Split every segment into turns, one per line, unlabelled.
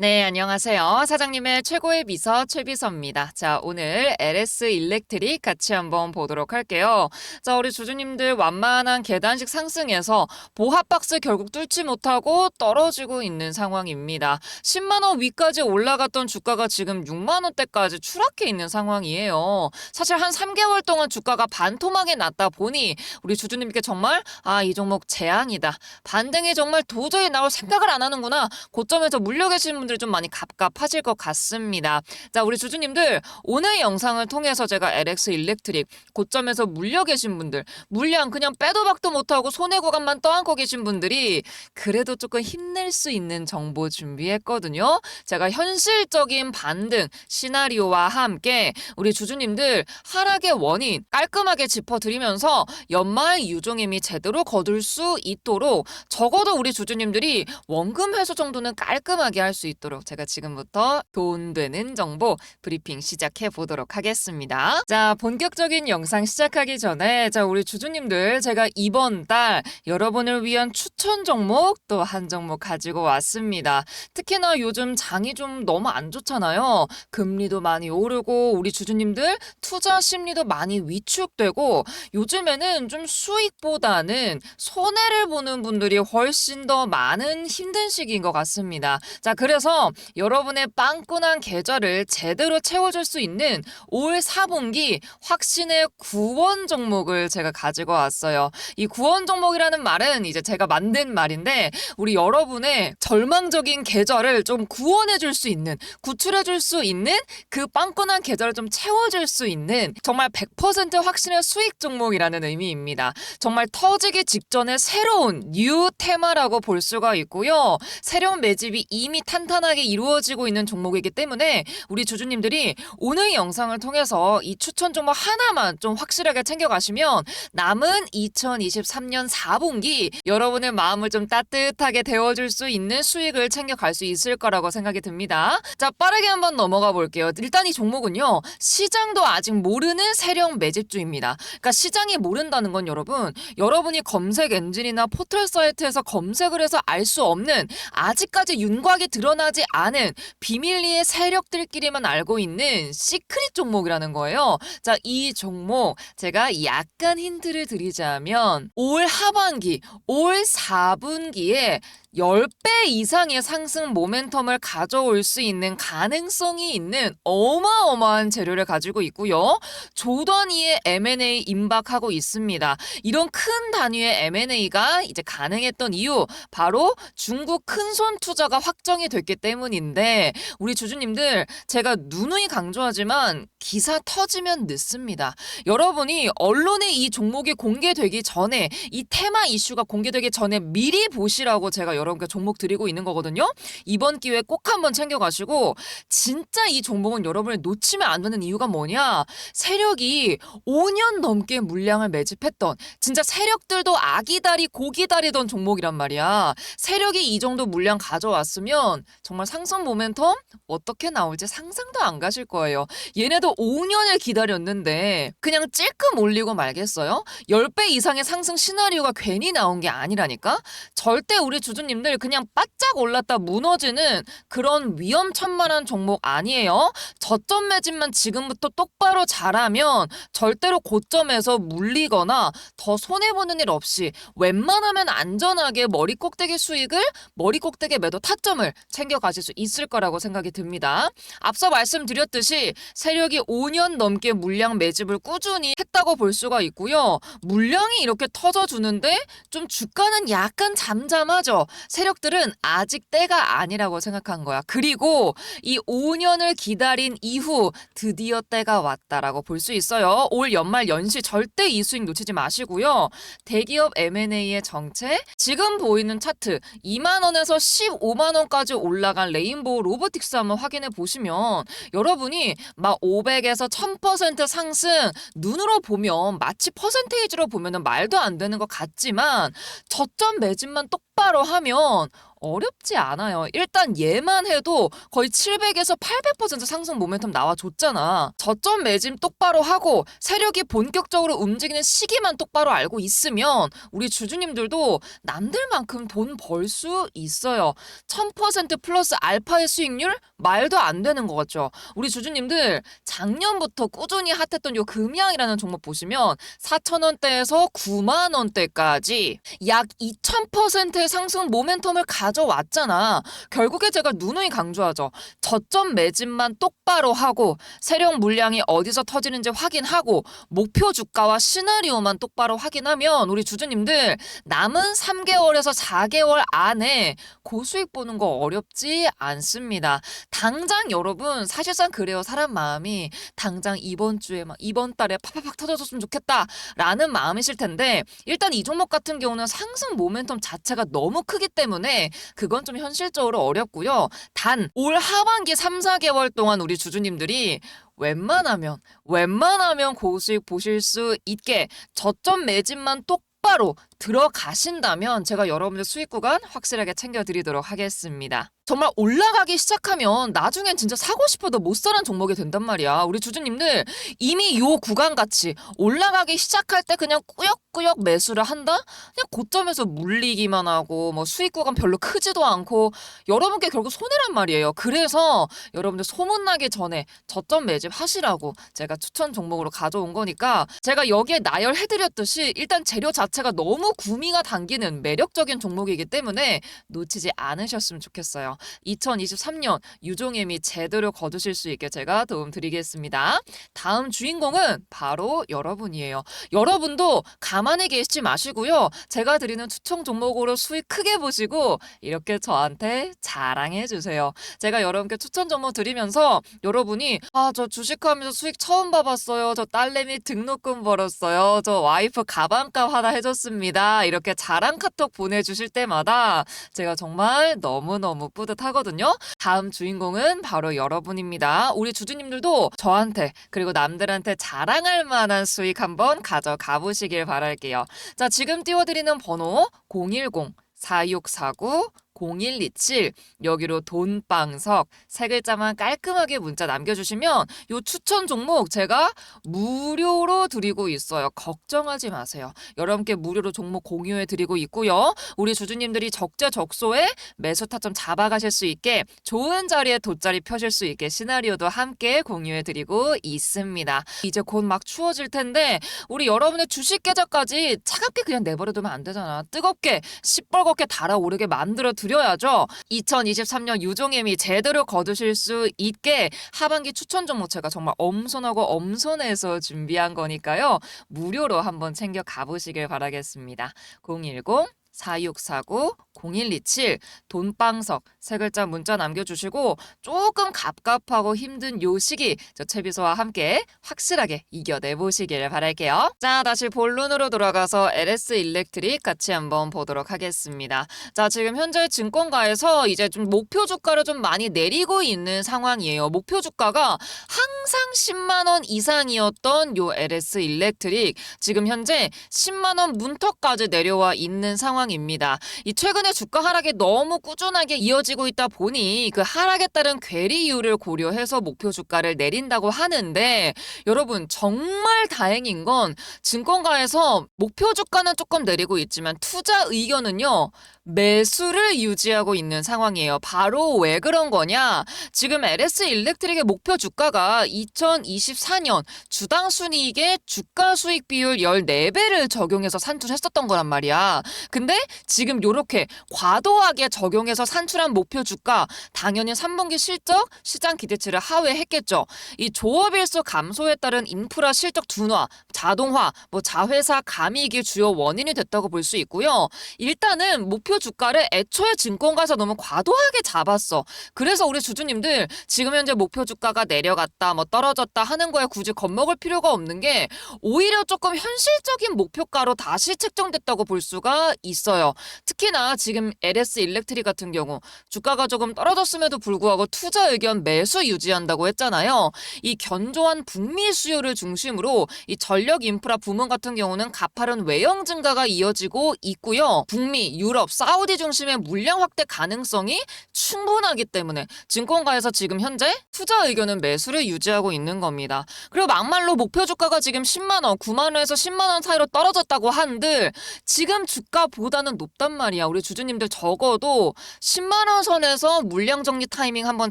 네, 안녕하세요. 사장님의 최고의 비서 최비서입니다. 자, 오늘 LS 일렉트릭 같이 한번 보도록 할게요. 자, 우리 주주님들 완만한 계단식 상승에서 보합박스 결국 뚫지 못하고 떨어지고 있는 상황입니다. 10만 원 위까지 올라갔던 주가가 지금 6만 원대까지 추락해 있는 상황이에요. 사실 한 3개월 동안 주가가 반토막이 났다 보니 우리 주주님께 정말 아, 이 종목 재앙이다. 반등이 정말 도저히 나올 생각을 안 하는구나. 고점에서 물려 계신 분 들이 좀 많이 갑갑하실 것 같습니다. 자, 우리 주주님들 오늘 영상을 통해서 제가 LX 일렉트릭 고점에서 물려 계신 분들, 물량 그냥 빼도 박도 못하고 손해 구간만 떠안고 계신 분들이 그래도 조금 힘낼 수 있는 정보 준비했거든요. 제가 현실적인 반등 시나리오와 함께 우리 주주님들 하락의 원인 깔끔하게 짚어드리면서 연말 유종임이 제대로 거둘 수 있도록 적어도 우리 주주님들이 원금 회수 정도는 깔끔하게 할 수 있도록 제가 지금부터 도움되는 정보 브리핑 시작해 보도록 하겠습니다. 자, 본격적인 영상 시작하기 전에 자, 우리 주주님들 제가 이번 달 여러분을 위한 추천 종목 또 한 종목 가지고 왔습니다. 특히나 요즘 장이 좀 너무 안 좋잖아요. 금리도 많이 오르고 우리 주주님들 투자 심리도 많이 위축되고 요즘에는 좀 수익보다는 손해를 보는 분들이 훨씬 더 많은 힘든 시기인 것 같습니다. 자, 그래서 여러분의 빵꾸난 계좌를 제대로 채워줄 수 있는 올 4분기 확신의 구원 종목을 제가 가지고 왔어요. 이 구원 종목이라는 말은 이제 제가 만든 말인데 우리 여러분의 절망적인 계좌를 좀 구원해줄 수 있는 구출해줄 수 있는 그 빵꾸난 계좌를 좀 채워줄 수 있는 정말 100% 확신의 수익 종목이라는 의미입니다. 정말 터지기 직전에 새로운 뉴 테마라고 볼 수가 있고요. 새로운 매집이 이미 탄탄 하게 이루어지고 있는 종목이기 때문에 우리 주주님들이 오늘 영상을 통해서 이 추천 종목 하나만 좀 확실하게 챙겨가시면 남은 2023년 4분기 여러분의 마음을 좀 따뜻하게 데워줄 수 있는 수익을 챙겨갈 수 있을 거라고 생각이 듭니다. 자, 빠르게 한번 넘어가 볼게요. 일단 이 종목은요, 시장도 아직 모르는 세력 매집주입니다. 그러니까 시장이 모른다는 건 여러분, 여러분이 검색 엔진이나 포털 사이트에서 검색을 해서 알 수 없는 아직까지 윤곽이 드러나 지 않은 비밀리에 세력들끼리만 알고 있는 시크릿 종목이라는 거예요. 자, 이 종목 제가 약간 힌트를 드리자면 올 하반기, 올 4분기에 10배 이상의 상승 모멘텀을 가져올 수 있는 가능성이 있는 어마어마한 재료를 가지고 있고요. 조 단위의 M&A 임박하고 있습니다. 이런 큰 단위의 M&A가 이제 가능했던 이유 바로 중국 큰손 투자가 확정이 됐기 때문인데 우리 주주님들 제가 누누이 강조하지만 기사 터지면 늦습니다. 여러분이 언론에 이 종목이 공개되기 전에 이 테마 이슈가 공개되기 전에 미리 보시라고 제가 여러분께 종목 드리고 있는 거거든요. 이번 기회에 꼭 한번 챙겨가시고 진짜 이 종목은 여러분을 놓치면 안 되는 이유가 뭐냐? 세력이 5년 넘게 물량을 매집했던 진짜 세력들도 아기다리 고기다리던 종목이란 말이야. 세력이 이 정도 물량 가져왔으면 정말 상승 모멘텀 어떻게 나올지 상상도 안 가실 거예요. 얘네도 5년을 기다렸는데 그냥 찔끔 올리고 말겠어요? 10배 이상의 상승 시나리오가 괜히 나온 게 아니라니까? 절대 우리 주주님들 그냥 바짝 올랐다 무너지는 그런 위험천만한 종목 아니에요. 저점 매집만 지금부터 똑바로 잘하면 절대로 고점에서 물리거나 더 손해보는 일 없이 웬만하면 안전하게 머리 꼭대기 수익을 머리 꼭대기 매도 타점을 챙겨가실 수 있을 거라고 생각이 듭니다. 앞서 말씀드렸듯이 세력이 5년 넘게 물량 매집을 꾸준히 했다고 볼 수가 있고요. 물량이 이렇게 터져주는데 좀 주가는 약간 잠잠하죠. 세력들은 아직 때가 아니라고 생각한 거야. 그리고 이 5년을 기다린 이후 드디어 때가 왔다라고 볼 수 있어요. 올 연말 연시 절대 이 수익 놓치지 마시고요. 대기업 M&A의 정책, 지금 보이는 차트 2만 원에서 15만 원까지 올라간 레인보우 로보틱스 한번 확인해 보시면 여러분이 막 500 에서 1000% 상승 눈으로 보면 마치 퍼센테이지로 보면은 말도 안 되는 것 같지만 저점 매집만 똑바로 하면 어렵지 않아요. 일단 얘만 해도 거의 700에서 800% 상승 모멘텀 나와줬잖아. 저점 매짐 똑바로 하고 세력이 본격적으로 움직이는 시기만 똑바로 알고 있으면 우리 주주님들도 남들만큼 돈 벌 수 있어요. 1000% 플러스 알파의 수익률 말도 안 되는 것 같죠. 우리 주주님들 작년부터 꾸준히 핫했던 요 금양이라는 종목 보시면 4,000원대에서 9만 원대까지 약 2,000%의 상승 모멘텀을 가져왔잖아. 결국에 제가 누누이 강조하죠. 저점 매집만 똑바로 하고 세력 물량이 어디서 터지는지 확인하고 목표 주가와 시나리오만 똑바로 확인하면 우리 주주님들 남은 3개월에서 4개월 안에 고수익 보는 거 어렵지 않습니다. 당장 여러분 사실상 그래요. 사람 마음이 당장 이번 주에 막 이번 달에 팍팍팍 터져줬으면 좋겠다라는 마음이실 텐데 일단 이 종목 같은 경우는 상승 모멘텀 자체가 너무 크기 때문에 그건 좀 현실적으로 어렵고요. 단 올 하반기 3, 4개월 동안 우리 주주님들이 웬만하면 웬만하면 고수익 보실 수 있게 저점 매집만 똑바로 들어가신다면 제가 여러분들 수익 구간 확실하게 챙겨드리도록 하겠습니다. 정말 올라가기 시작하면 나중엔 진짜 사고 싶어도 못 사는 종목이 된단 말이야. 우리 주주님들 이미 요 구간 같이 올라가기 시작할 때 그냥 꾸역꾸역 매수를 한다? 그냥 고점에서 물리기만 하고 뭐 수익 구간 별로 크지도 않고 여러분께 결국 손해란 말이에요. 그래서 여러분들 소문나기 전에 저점 매집 하시라고 제가 추천 종목으로 가져온 거니까 제가 여기에 나열해드렸듯이 일단 재료 자체가 너무 구미가 당기는 매력적인 종목이기 때문에 놓치지 않으셨으면 좋겠어요. 2023년 유종임이 제대로 거두실 수 있게 제가 도움 드리겠습니다. 다음 주인공은 바로 여러분이에요. 여러분도 가만히 계시지 마시고요. 제가 드리는 추천 종목으로 수익 크게 보시고 이렇게 저한테 자랑해 주세요. 제가 여러분께 추천 종목 드리면서 여러분이 아 저 주식하면서 수익 처음 봐봤어요. 저 딸내미 등록금 벌었어요. 저 와이프 가방값 하나 해줬습니다. 이렇게 자랑 카톡 보내주실 때마다 제가 정말 너무너무 뿌듯하거든요. 다음 주인공은 바로 여러분입니다. 우리 주주님들도 저한테 그리고 남들한테 자랑할 만한 수익 한번 가져가 보시길 바랄게요. 자, 지금 띄워드리는 번호 010 4649 0127 여기로 돈방석 세 글자만 깔끔하게 문자 남겨주시면 요 추천 종목 제가 무료로 드리고 있어요. 걱정하지 마세요. 여러분께 무료로 종목 공유해 드리고 있고요. 우리 주주님들이 적재적소에 매수 타점 잡아가실 수 있게 좋은 자리에 돗자리 펴실 수 있게 시나리오도 함께 공유해 드리고 있습니다. 이제 곧 막 추워질 텐데 우리 여러분의 주식 계좌까지 차갑게 그냥 내버려 두면 안 되잖아. 뜨겁게 시뻘겋게 달아오르게 만들어 드 려야죠. 2023년 유종임이 제대로 거두실 수 있게 하반기 추천 종목 제가 정말 엄선하고 엄선해서 준비한 거니까요. 무료로 한번 챙겨 가보시길 바라겠습니다. 010 4649 0127 돈방석 세 글자 문자 남겨주시고 조금 갑갑하고 힘든 요 시기 저 채비소와 함께 확실하게 이겨내 보시길 바랄게요. 자 다시 본론으로 돌아가서 LS 일렉트릭 같이 한번 보도록 하겠습니다. 자 지금 현재 증권가에서 이제 좀 목표 주가를 좀 많이 내리고 있는 상황이에요. 목표 주가가 항상 10만 원 이상이었던 요 LS 일렉트릭 지금 현재 10만 원 문턱까지 내려와 있는 상황 입니다. 이 최근에 주가 하락이 너무 꾸준하게 이어지고 있다 보니 그 하락에 따른 괴리 이유를 고려해서 목표 주가를 내린다고 하는데 여러분 정말 다행인 건 증권가에서 목표 주가는 조금 내리고 있지만 투자 의견은요. 매수를 유지하고 있는 상황이에요. 바로 왜 그런 거냐? 지금 LS 일렉트릭의 목표 주가가 2024년 주당 순이익의 주가 수익 비율 14배를 적용해서 산출했었던 거란 말이야. 근데 지금 요렇게 과도하게 적용해서 산출한 목표 주가 당연히 3분기 실적 시장 기대치를 하회했겠죠. 이 조업일수 감소에 따른 인프라 실적 둔화, 자동화, 뭐 자회사 감익이 주요 원인이 됐다고 볼 수 있고요. 일단은 목표 주가를 애초에 증권가에서 너무 과도하게 잡았어. 그래서 우리 주주님들 지금 현재 목표 주가가 내려갔다, 뭐 떨어졌다 하는 거에 굳이 겁먹을 필요가 없는 게 오히려 조금 현실적인 목표가로 다시 책정됐다고 볼 수가 있어요. 있어요. 특히나 지금 LS 일렉트릭 같은 경우 주가가 조금 떨어졌음에도 불구하고 투자 의견 매수 유지한다고 했잖아요. 이 견조한 북미 수요를 중심으로 이 전력 인프라 부문 같은 경우는 가파른 외형 증가가 이어지고 있고요. 북미, 유럽, 사우디 중심의 물량 확대 가능성이 충분하기 때문에 증권가에서 지금 현재 투자 의견은 매수를 유지하고 있는 겁니다. 그리고 막말로 목표 주가가 지금 10만 원, 9만 원에서 10만 원 사이로 떨어졌다고 한들 지금 주가 보 다는 높단 말이야. 우리 주주님들 적어도 10만 원 선에서 물량 정리 타이밍 한번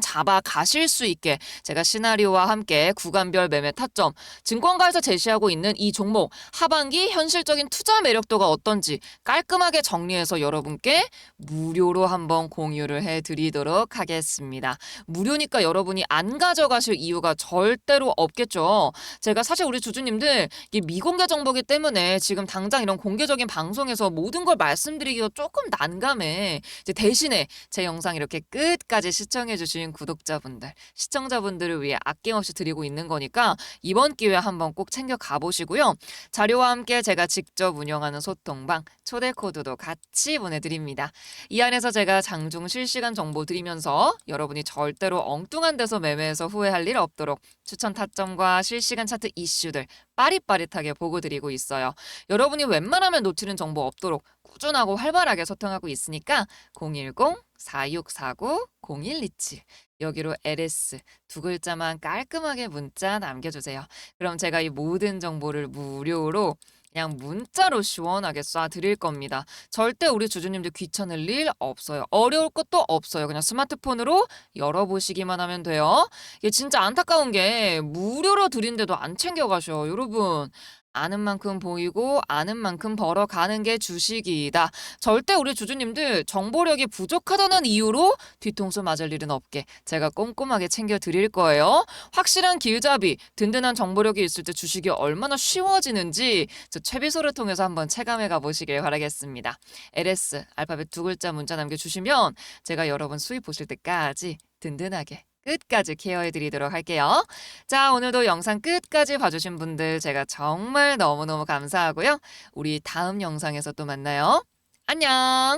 잡아 가실 수 있게 제가 시나리오와 함께 구간별 매매 타점 증권가에서 제시하고 있는 이 종목 하반기 현실적인 투자 매력도가 어떤지 깔끔하게 정리해서 여러분께 무료로 한번 공유를 해 드리도록 하겠습니다. 무료니까 여러분이 안 가져가실 이유가 절대로 없겠죠. 제가 사실 우리 주주님들 이게 미공개 정보기 때문에 지금 당장 이런 공개적인 방송에서 모든 걸 말 씀드리기가 조금 난감해. 이제 대신에 제 영상 이렇게 끝까지 시청해주신 구독자분들, 시청자분들을 위해 아낌없이 드리고 있는 거니까 이번 기회에 한번 꼭 챙겨 가 보시고요. 자료와 함께 제가 직접 운영하는 소통방 초대 코드도 같이 보내드립니다. 이 안에서 제가 장중 실시간 정보 드리면서 여러분이 절대로 엉뚱한 데서 매매해서 후회할 일 없도록 추천 타점과 실시간 차트 이슈들 빠릿빠릿하게 보고 드리고 있어요. 여러분이 웬만하면 놓치는 정보 없도록 꾸준하고 활발하게 소통하고 있으니까 010-4649-0127 여기로 LS 두 글자만 깔끔하게 문자 남겨주세요. 그럼 제가 이 모든 정보를 무료로 그냥 문자로 시원하게 쏴 드릴 겁니다. 절대 우리 주주님들 귀찮을 일 없어요. 어려울 것도 없어요. 그냥 스마트폰으로 열어보시기만 하면 돼요. 이게 진짜 안타까운 게 무료로 드린데도 안 챙겨가셔. 여러분. 아는 만큼 보이고 아는 만큼 벌어가는 게 주식이다. 절대 우리 주주님들 정보력이 부족하다는 이유로 뒤통수 맞을 일은 없게 제가 꼼꼼하게 챙겨 드릴 거예요. 확실한 길잡이, 든든한 정보력이 있을 때 주식이 얼마나 쉬워지는지 저 최비소를 통해서 한번 체감해 가보시길 바라겠습니다. LS 알파벳 두 글자 문자 남겨주시면 제가 여러분 수입 보실 때까지 든든하게 끝까지 케어해 드리도록 할게요. 자, 오늘도 영상 끝까지 봐주신 분들 제가 정말 너무너무 감사하고요. 우리 다음 영상에서 또 만나요. 안녕!